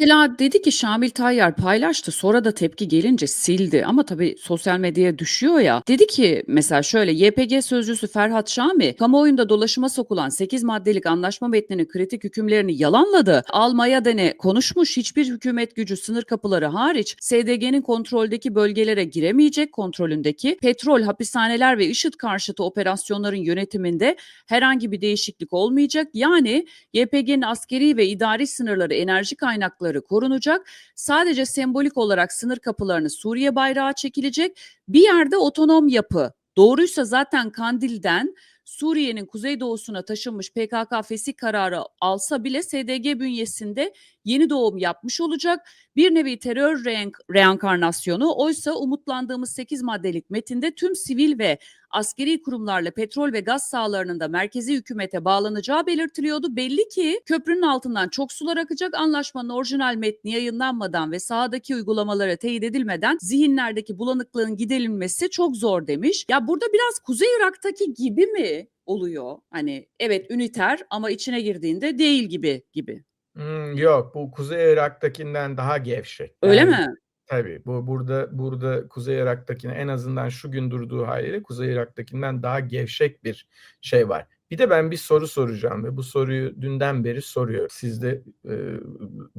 Mesela dedi ki Şamil Tayyar paylaştı, sonra da tepki gelince sildi ama tabii sosyal medyaya düşüyor ya. Dedi ki mesela şöyle YPG sözcüsü Ferhat Şami kamuoyunda dolaşıma sokulan 8 maddelik anlaşma metninin kritik hükümlerini yalanladı. Almaya dene konuşmuş hiçbir hükümet gücü sınır kapıları hariç SDG'nin kontroldeki bölgelere giremeyecek kontrolündeki petrol, hapishaneler ve IŞİD karşıtı operasyonların yönetiminde herhangi bir değişiklik olmayacak. Yani YPG'nin askeri ve idari sınırları, enerji kaynakları korunacak. Sadece sembolik olarak sınır kapılarını Suriye bayrağı çekilecek. Bir yerde otonom yapı. Doğruysa zaten Kandil'den Suriye'nin kuzeydoğusuna taşınmış PKK fesih kararı alsa bile SDG bünyesinde yeni doğum yapmış olacak. Bir nevi terör reenk- reenkarnasyonu oysa umutlandığımız 8 maddelik metinde tüm sivil ve askeri kurumlarla petrol ve gaz sahalarının da merkezi hükümete bağlanacağı belirtiliyordu. Belli ki köprünün altından çok sular akacak. Anlaşmanın orijinal metni yayınlanmadan ve sahadaki uygulamalara teyit edilmeden zihinlerdeki bulanıklığın giderilmesi çok zor demiş. Ya burada biraz Kuzey Irak'taki gibi mi oluyor? Hani evet üniter ama içine girdiğinde değil gibi gibi. Hımm, yok, bu Kuzey Irak'takinden daha gevşek. Öyle Yani mi? Tabii, bu burada burada Kuzey Irak'takine en azından şu gün durduğu hâliyle Kuzey Irak'takinden daha gevşek bir şey var. Bir de ben bir soru soracağım ve bu soruyu dünden beri soruyorum. Siz de, eee,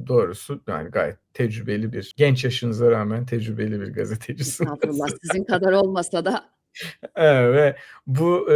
doğrusu yani gayet tecrübeli bir genç yaşınıza rağmen tecrübeli bir gazetecisiniz. Estağfurullah sizin kadar olmasa da. Evet ve bu,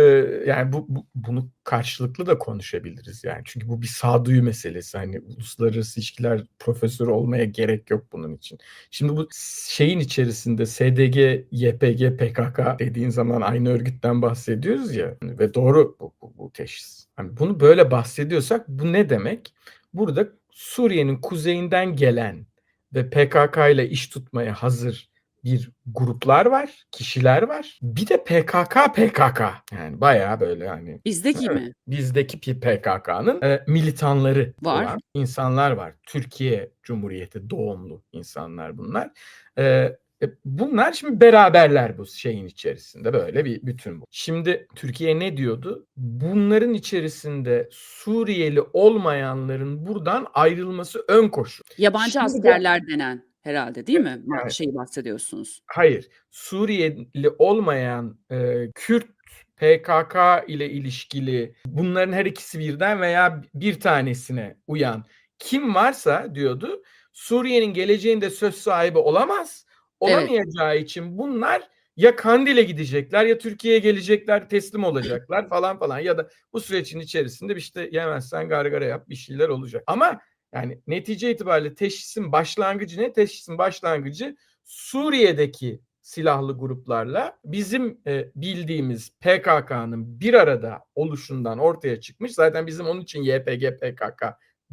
yani bu bu bunu karşılıklı da konuşabiliriz yani. Çünkü bu bir sağduyu meselesi. Hani uluslararası ilişkiler profesörü olmaya gerek yok bunun için. Şimdi bu şeyin içerisinde SDG, YPG, PKK dediğin zaman aynı örgütten bahsediyoruz ya ve doğru bu bu bu teşhis. Hani bunu böyle bahsediyorsak bu ne demek? Burada Suriye'nin kuzeyinden gelen ve PKK'yla iş tutmaya hazır bir gruplar var, kişiler var. Bir de PKK, PKK. Yani bayağı böyle hani Bizdeki Evet, mi? bizdeki PKK'nın, eee, militanları Var. olan insanlar var. Türkiye Cumhuriyeti doğumlu insanlar bunlar. Eee, e, bunlar şimdi beraberler bu şeyin içerisinde. Böyle bir bütün bu. Şimdi Türkiye ne diyordu? Bunların içerisinde Suriyeli olmayanların buradan ayrılması ön koşul. Yabancı Şimdi bu askerler denen herhâlde değil mi? Yani şeyi bahsediyorsunuz. Hayır, Suriyeli olmayan, eee, Kürt PKK ile ilişkili bunların her ikisi birden veya bir tanesine uyan kim varsa diyordu, Suriye'nin geleceğinde söz sahibi olamaz. Evet. Olamayacağı için bunlar ya Kandil'e gidecekler ya Türkiye'ye gelecekler, teslim olacaklar falan falan ya da bu sürecin içerisinde işte yemezsen gargara yap bir şeyler olacak. Ama yani netice itibariyle teşhisin başlangıcı ne? Teşhisin başlangıcı Suriye'deki silahlı gruplarla bizim, eee, bildiğimiz PKK'nın bir arada oluşundan ortaya çıkmış. Zaten bizim onun için YPG, PKK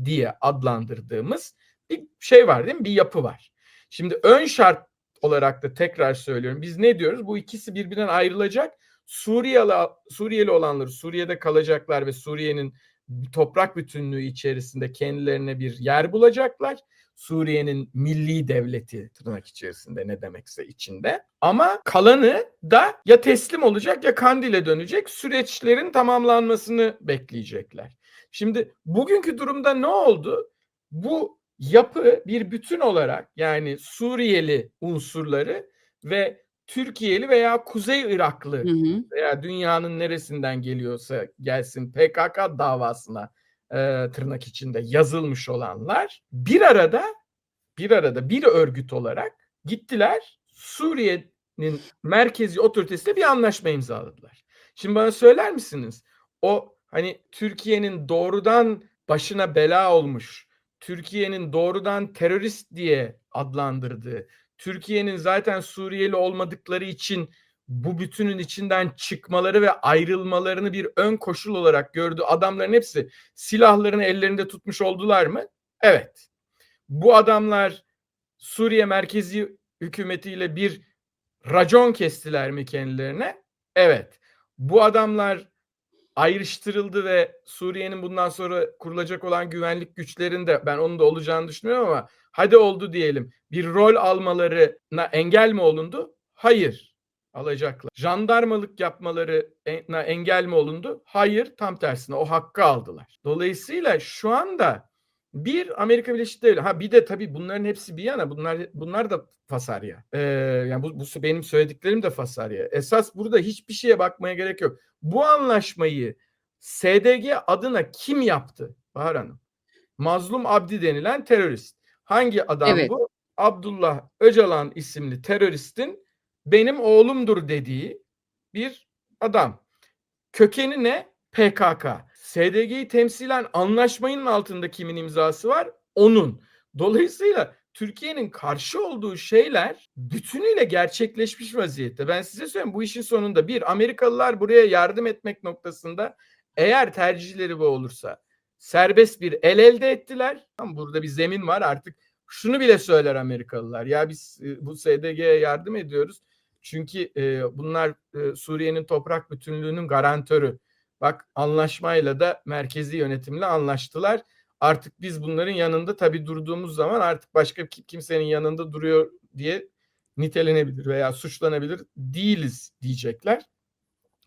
diye adlandırdığımız bir şey var değil mi? Bir yapı var. Şimdi ön şart olarak da tekrar söylüyorum. Biz ne diyoruz? Bu ikisi birbirinden ayrılacak. Suriyeli Suriyeli olanları Suriye'de kalacaklar ve Suriye'nin toprak bütünlüğü içerisinde kendilerine bir yer bulacaklar. Suriye'nin milli devleti tırnak içerisinde ne demekse içinde. Ama kalanı da ya teslim olacak ya Kandil'e dönecek. Süreçlerin tamamlanmasını bekleyecekler. Şimdi bugünkü durumda ne oldu? Bu yapı bir bütün olarak yani Suriyeli unsurları ve Türkiye'li veya Kuzey Iraklı Hı hı. veya dünyanın neresinden geliyorsa gelsin PKK davasına, eee, tırnak içinde yazılmış olanlar bir arada bir arada bir örgüt olarak gittiler Suriye'nin merkezi otoritesiyle bir anlaşma imzaladılar. Şimdi bana söyler misiniz? O hani Türkiye'nin doğrudan başına bela olmuş, Türkiye'nin doğrudan terörist diye adlandırdığı, Türkiye'nin zaten Suriyeli olmadıkları için bu bütünün içinden çıkmaları ve ayrılmalarını bir ön koşul olarak gördüğü adamların hepsi silahlarını ellerinde tutmuş oldular mı? Evet. Bu adamlar Suriye merkezi hükümetiyle bir racon kestiler mi kendilerine? Evet. Bu adamlar ayrıştırıldı ve Suriye'nin bundan sonra kurulacak olan güvenlik güçlerinde ben onun da olacağını düşünmüyorum ama hadi oldu diyelim. Bir rol almalarına engel mi olundu? Hayır. Alacaklar. Jandarmalık yapmalarına engel mi olundu? Hayır. Tam tersine o hakkı aldılar. Dolayısıyla şu anda Bir Amerika Birleşik Devletleri. Ha bir de tabii bunların hepsi bir yana. Bunlar bunlar da fasarya. Ee, yani bu, bu benim söylediklerim de fasarya. Esas burada hiçbir şeye bakmaya gerek yok. Bu anlaşmayı SDG adına kim yaptı Bahar Hanım? Mazlum Abdi denilen terörist. Hangi adam Evet. bu? Abdullah Öcalan isimli teröristin benim oğlumdur dediği bir adam. Kökeni ne? PKK. SDG'yi temsilen anlaşmanın altında kimin imzası var? Onun. Dolayısıyla Türkiye'nin karşı olduğu şeyler bütünüyle gerçekleşmiş vaziyette. Ben size söyleyeyim bu işin sonunda bir Amerikalılar buraya yardım etmek noktasında eğer tercihleri bu olursa serbest bir el elde ettiler. Burada bir zemin var artık şunu bile söyler Amerikalılar. Ya biz e, bu SDG'ye yardım ediyoruz. Çünkü e, bunlar e, Suriye'nin toprak bütünlüğünün garantörü. Bak anlaşmayla da merkezi yönetimle anlaştılar. Artık biz bunların yanında tabii durduğumuz zaman artık başka ki- kimsenin yanında duruyor diye nitelenebilir veya suçlanabilir değiliz diyecekler.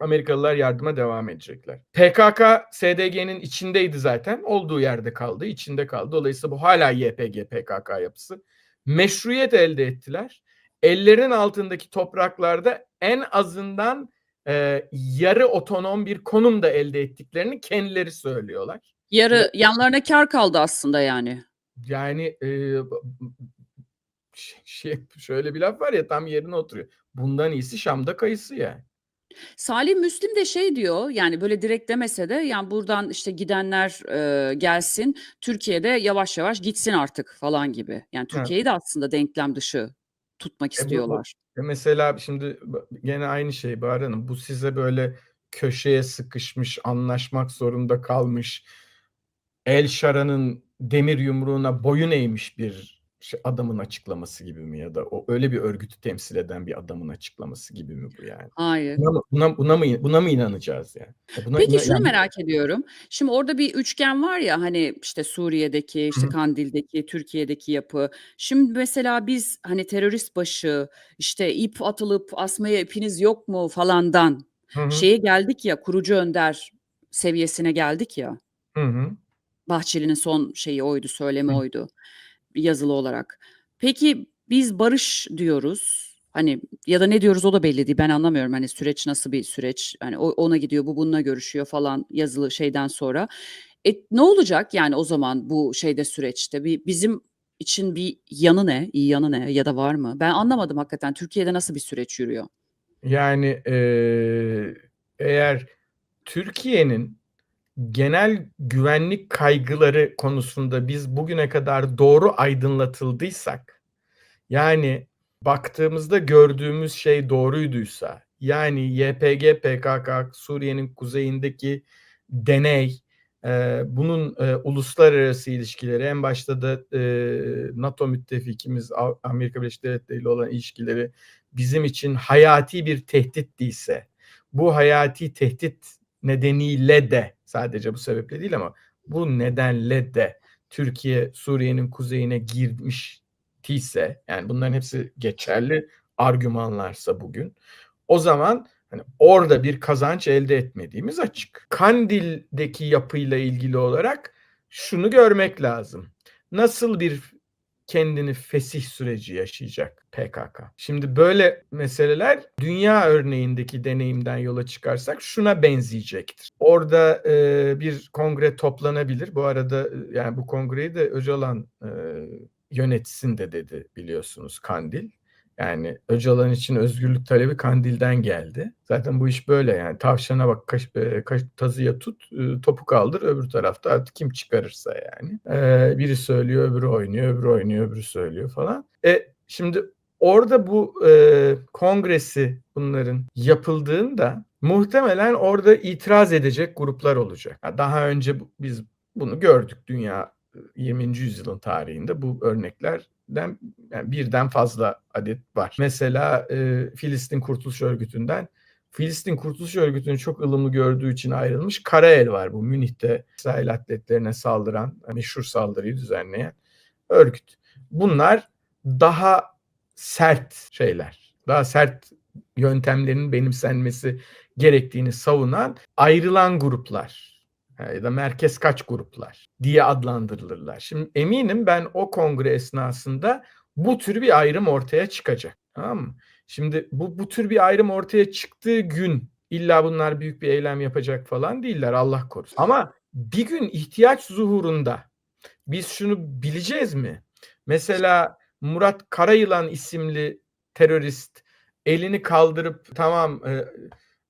Amerikalılar yardıma devam edecekler. PKK SDG'nin içindeydi zaten. Olduğu yerde kaldı, içinde kaldı. Dolayısıyla bu hala YPG PKK yapısı. Meşruiyet elde ettiler. Ellerin altındaki topraklarda en azından e, yarı otonom bir konum da elde ettiklerini kendileri söylüyorlar. Yarı yanlarına kar kaldı aslında yani. Yani e, şey, şöyle bir laf var ya tam yerine oturuyor. Bundan iyisi Şam'da kayısı yani. Salih Müslim de şey diyor yani böyle direkt demese de yani buradan işte gidenler e, gelsin Türkiye'de yavaş yavaş gitsin artık falan gibi. Yani Türkiye'yi de aslında denklem dışı tutmak E istiyorlar. E Mesela şimdi gene aynı şey Bahar Hanım. Bu size böyle köşeye sıkışmış, anlaşmak zorunda kalmış, El Şara'nın demir yumruğuna boyun eğmiş bir şey, adamın açıklaması gibi mi ya da o öyle bir örgütü temsil eden bir adamın açıklaması gibi mi bu yani? Hayır. Buna buna, buna mı buna mı inanacağız yani? Ya Buna Peki şunu yani- merak ediyorum. Şimdi orada bir üçgen var ya hani işte Suriye'deki, işte hı. Kandil'deki, Türkiye'deki yapı. Şimdi mesela biz hani terörist başı, işte ip atılıp asmaya ipiniz yok mu falandan Hı hı, şeye geldik ya kurucu önder seviyesine geldik ya. hı hı. Bahçeli'nin son şeyi oydu, söylemi Hı. oydu yazılı olarak. Peki biz barış diyoruz. Hani ya da ne diyoruz o da belli değil. Ben anlamıyorum hani süreç nasıl bir süreç. Hani ona gidiyor, bu bununla görüşüyor falan yazılı şeyden sonra. E, ne olacak yani o zaman bu şeyde süreçte? Bir bizim için bir yanı ne? İyi yanı ne ya da var mı? Ben anlamadım hakikaten Türkiye'de nasıl bir süreç yürüyor? Yani eee, eğer Türkiye'nin genel güvenlik kaygıları konusunda biz bugüne kadar doğru aydınlatıldıysak, yani baktığımızda gördüğümüz şey doğruyduysa, yani YPG PKK Suriye'nin kuzeyindeki deney, eee, bunun eee, uluslararası ilişkileri, en başta da eee, NATO müttefikimiz Amerika Birleşik Devletleri ile olan ilişkileri bizim için hayati bir tehdit değilse, bu hayati tehdit nedeniyle de sadece bu sebeple değil ama bu nedenle de Türkiye Suriye'nin kuzeyine girmiştiyse yani bunların hepsi geçerli argümanlarsa bugün o zaman hani orada bir kazanç elde etmediğimiz açık. Kandil'deki yapıyla ilgili olarak şunu görmek lazım. Nasıl bir kendini fesih süreci yaşayacak PKK. Şimdi böyle meseleler dünya örneğindeki deneyimden yola çıkarsak şuna benzeyecektir. Orada e, bir kongre toplanabilir. Bu arada e, yani bu kongreyi de Öcalan e, yönetsin de dedi biliyorsunuz Kandil. Yani Öcalan için özgürlük talebi Kandil'den geldi. Zaten bu iş böyle yani tavşana bak kaş, e, kaş, tazıya tut e, topu kaldır öbür tarafta artık kim çıkarırsa yani. E, biri söylüyor öbürü oynuyor öbürü oynuyor öbürü söylüyor falan. E, şimdi orada bu e, kongresi bunların yapıldığında muhtemelen orada itiraz edecek gruplar olacak. Daha önce biz bunu gördük dünya e, 20. yüzyılın tarihinde bu örneklerden yani birden fazla adet var. Mesela e, Filistin Kurtuluş Örgütü'nden Filistin Kurtuluş Örgütü'nü çok ılımlı gördüğü için ayrılmış Karael var bu Münih'te İsrail atletlerine saldıran meşhur saldırıyı düzenleyen örgüt. Bunlar daha sert şeyler. Daha sert yöntemlerin benimsenmesi gerektiğini savunan ayrılan gruplar. Ya da merkez kaç gruplar diye adlandırılırlar. Şimdi eminim ben o kongre esnasında bu tür bir ayrım ortaya çıkacak. Tamam mı? Şimdi bu, bu tür bir ayrım ortaya çıktığı gün illa bunlar büyük bir eylem yapacak falan değiller Allah korusun. Ama bir gün ihtiyaç zuhurunda biz şunu bileceğiz mi? Mesela Murat Karayılan isimli terörist elini kaldırıp tamam e,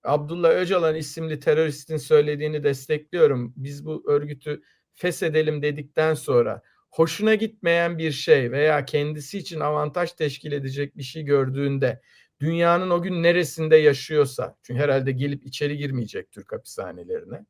Abdullah Öcalan isimli teröristin söylediğini destekliyorum. Biz bu örgütü feshedelim dedikten sonra hoşuna gitmeyen bir şey veya kendisi için avantaj teşkil edecek bir şey gördüğünde dünyanın o gün neresinde yaşıyorsa çünkü herhalde gelip içeri girmeyecek Türk hapishanelerine.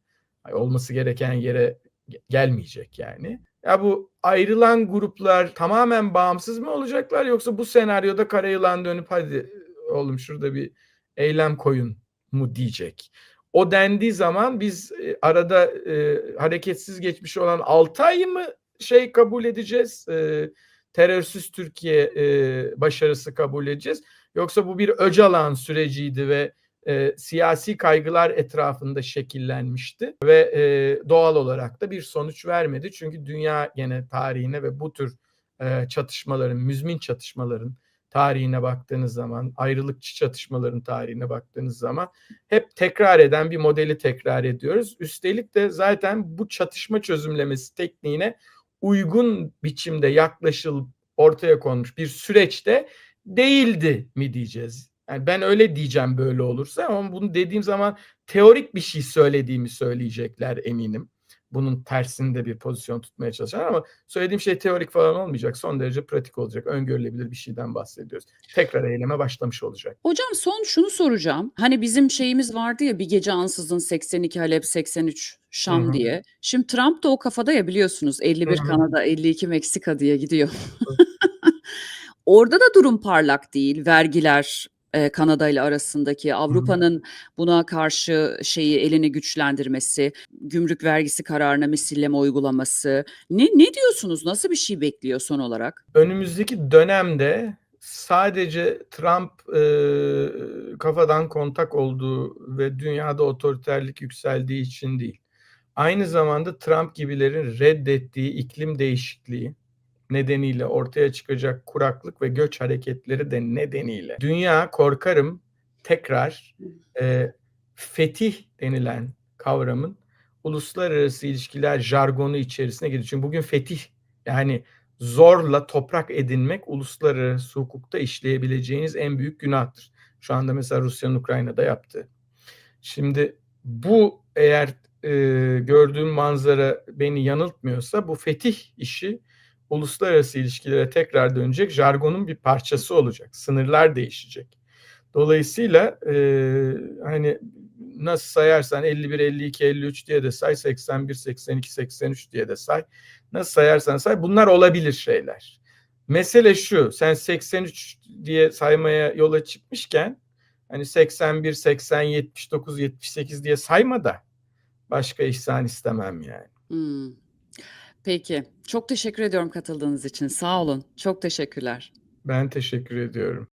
Olması gereken yere ge- gelmeyecek yani. Ya bu ayrılan gruplar tamamen bağımsız mı olacaklar yoksa bu senaryoda Karayılan dönüp hadi oğlum şurada bir eylem koyun mu diyecek. O dendiği zaman biz e, arada e, hareketsiz geçmiş olan 6 ayı mı şey kabul edeceğiz? E, terörsüz Türkiye e, başarısı kabul edeceğiz. Yoksa bu bir Öcalan süreciydi ve e, siyasi kaygılar etrafında şekillenmişti ve e, doğal olarak da bir sonuç vermedi. Çünkü dünya gene tarihine ve bu tür e, çatışmaların, müzmin çatışmaların tarihine baktığınız zaman, ayrılıkçı çatışmaların tarihine baktığınız zaman hep tekrar eden bir modeli tekrar ediyoruz. Üstelik de zaten bu çatışma çözümlemesi tekniğine uygun biçimde yaklaşılıp ortaya konmuş bir süreçte değildi mi diyeceğiz. Yani ben öyle diyeceğim böyle olursa ama bunu dediğim zaman teorik bir şey söylediğimi söyleyecekler eminim. Bunun tersinde bir pozisyon tutmaya çalışan ama söylediğim şey teorik falan olmayacak. Son derece pratik olacak. Öngörülebilir bir şeyden bahsediyoruz. Tekrar eyleme başlamış olacak. Hocam son şunu soracağım. Hani bizim şeyimiz vardı ya bir gece ansızın 82 Halep 83 Şam Hı hı. diye. Şimdi Trump da o kafada ya biliyorsunuz 51 Hı hı. Kanada 52 Meksika diye gidiyor. Orada da durum parlak değil. Vergiler e, Kanada ile arasındaki Avrupa'nın buna karşı şeyi elini güçlendirmesi, gümrük vergisi kararına misilleme uygulaması. Ne ne diyorsunuz? Nasıl bir şey bekliyor son olarak? önümüzdeki dönemde sadece Trump e, kafadan kontak olduğu ve dünyada otoriterlik yükseldiği için değil. Aynı zamanda Trump gibilerin reddettiği iklim değişikliği nedeniyle ortaya çıkacak kuraklık ve göç hareketleri de nedeniyle dünya korkarım tekrar e, fetih denilen kavramın uluslararası ilişkiler jargonu içerisine giriyor. Çünkü bugün fetih yani zorla toprak edinmek uluslararası hukukta işleyebileceğiniz en büyük günahtır. Şu anda mesela Rusya'nın Ukrayna'da yaptığı. Şimdi bu eğer e, gördüğüm manzara beni yanıltmıyorsa bu fetih işi uluslararası ilişkilere tekrar dönecek jargonun bir parçası olacak. Sınırlar değişecek. Dolayısıyla e, hani nasıl sayarsan 51, 52, 53 diye de say, 81, 82, 83 diye de say. Nasıl sayarsan say bunlar olabilir şeyler. Mesele şu sen 83 diye saymaya yola çıkmışken hani 81, 80, 79, 78 diye sayma da başka ihsan istemem yani. Hmm. Peki. Çok teşekkür ediyorum katıldığınız için. Sağ olun. Çok teşekkürler. Ben teşekkür ediyorum.